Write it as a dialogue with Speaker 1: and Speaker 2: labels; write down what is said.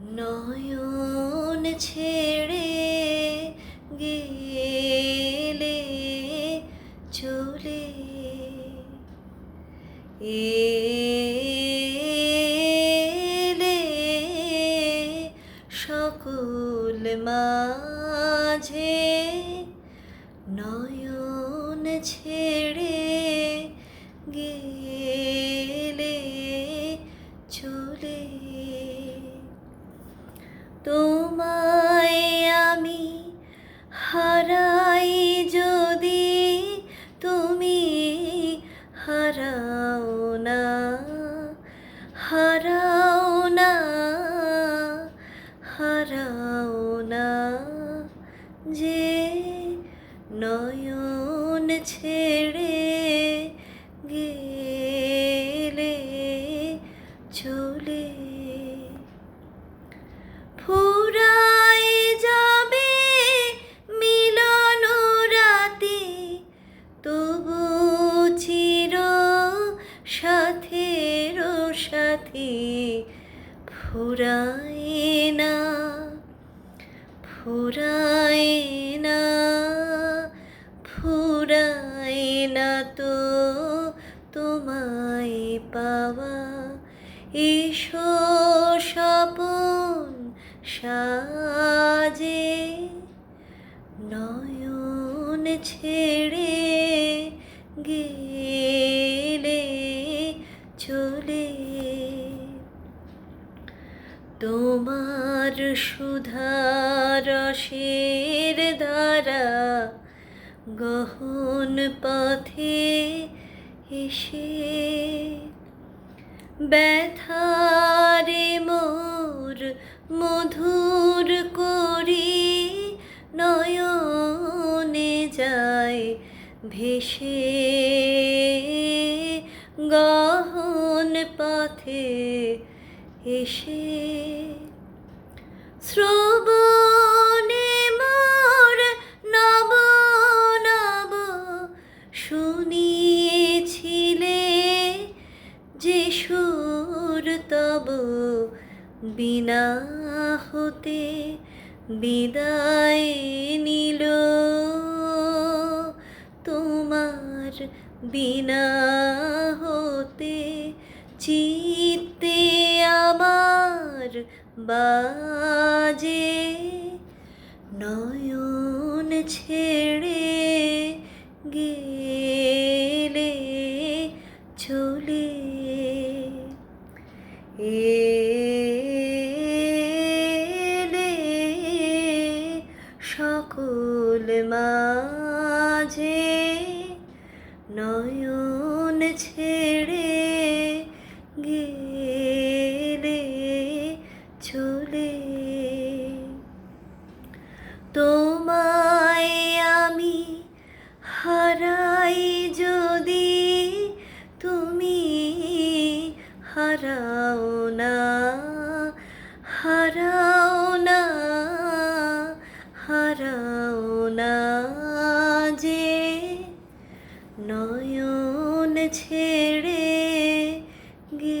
Speaker 1: নয়ন ছেড়ে গেলে চলে। এলে সকল মাঝে নয়ন ছেড়ে হারাও না হারাও না যে নয়ন ছেড়ে গেলে চলে। ফুরাই যাবে মিলন রাতে, তবু চির সাথের সাথে ফুরাই না ফুরাই না ফুরাই না তো তোমায় পাওয়া। এসো স্বপন সাজে, নয়ন ছেড়ে গেলে তোমার সুধারসের ধারা গহন পথে এসে ব্যথারে মোর মধুর করি নয়নে যায় ভেসে গহন পথে এসে শ্রবণে মোর নব নব শুনিয়েছিলে যে সুর তব বিনা হতে বিদায় নিল। তোমার বিনা হতে চিত্তে আমার বাজে নয়ন ছেড়ে গেলে চলে। এলে সকল মাঝে নয়ন ছেড়ে হারাও না হারাও না হারাও না যে নয়ন ছেড়ে গে